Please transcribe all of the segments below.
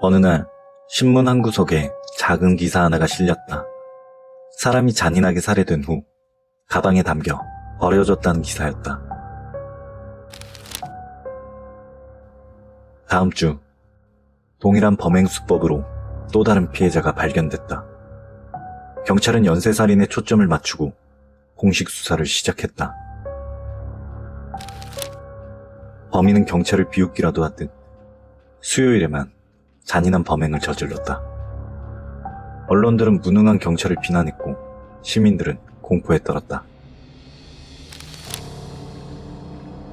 어느 날 신문 한 구석에 작은 기사 하나가 실렸다. 사람이 잔인하게 살해된 후 가방에 담겨 버려졌다는 기사였다. 다음 주 동일한 범행 수법으로 또 다른 피해자가 발견됐다. 경찰은 연쇄살인에 초점을 맞추고 공식 수사를 시작했다. 범인은 경찰을 비웃기라도 하듯 수요일에만 잔인한 범행을 저질렀다. 언론들은 무능한 경찰을 비난했고 시민들은 공포에 떨었다.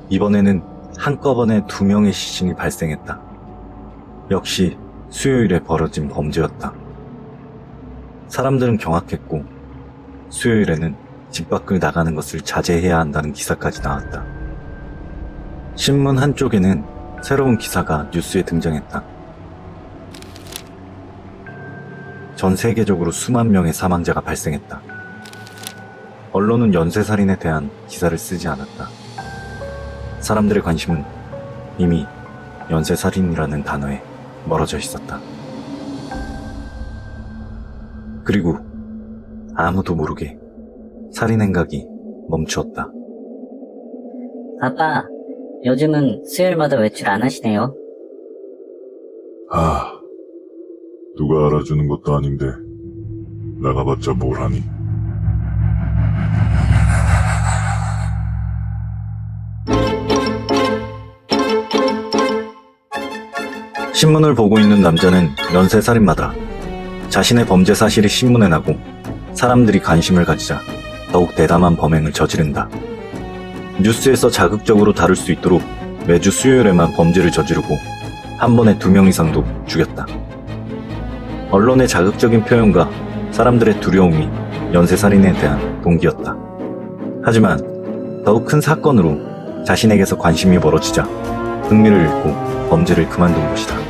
이번에는 한꺼번에 두 명의 시신이 발생했다. 역시 수요일에 벌어진 범죄였다. 사람들은 경악했고 수요일에는 집 밖을 나가는 것을 자제해야 한다는 기사까지 나왔다. 신문 한쪽에는 새로운 기사가 뉴스에 등장했다. 전 세계적으로 수만 명의 사망자가 발생했다. 언론은 연쇄살인에 대한 기사를 쓰지 않았다. 사람들의 관심은 이미 연쇄살인이라는 단어에 멀어져 있었다. 그리고 아무도 모르게 살인 행각이 멈추었다. 아빠, 요즘은 수요일마다 외출 안 하시네요. 아, 누가 알아주는 것도 아닌데 나가봤자 뭘 하니? 신문을 보고 있는 남자는 연쇄살인마다 자신의 범죄 사실이 신문에 나고 사람들이 관심을 가지자 더욱 대담한 범행을 저지른다. 뉴스에서 자극적으로 다룰 수 있도록 매주 수요일에만 범죄를 저지르고 한 번에 두 명 이상도 죽였다. 언론의 자극적인 표현과 사람들의 두려움이 연쇄살인에 대한 동기였다. 하지만 더욱 큰 사건으로 자신에게서 관심이 멀어지자 흥미를 잃고 범죄를 그만둔 것이다.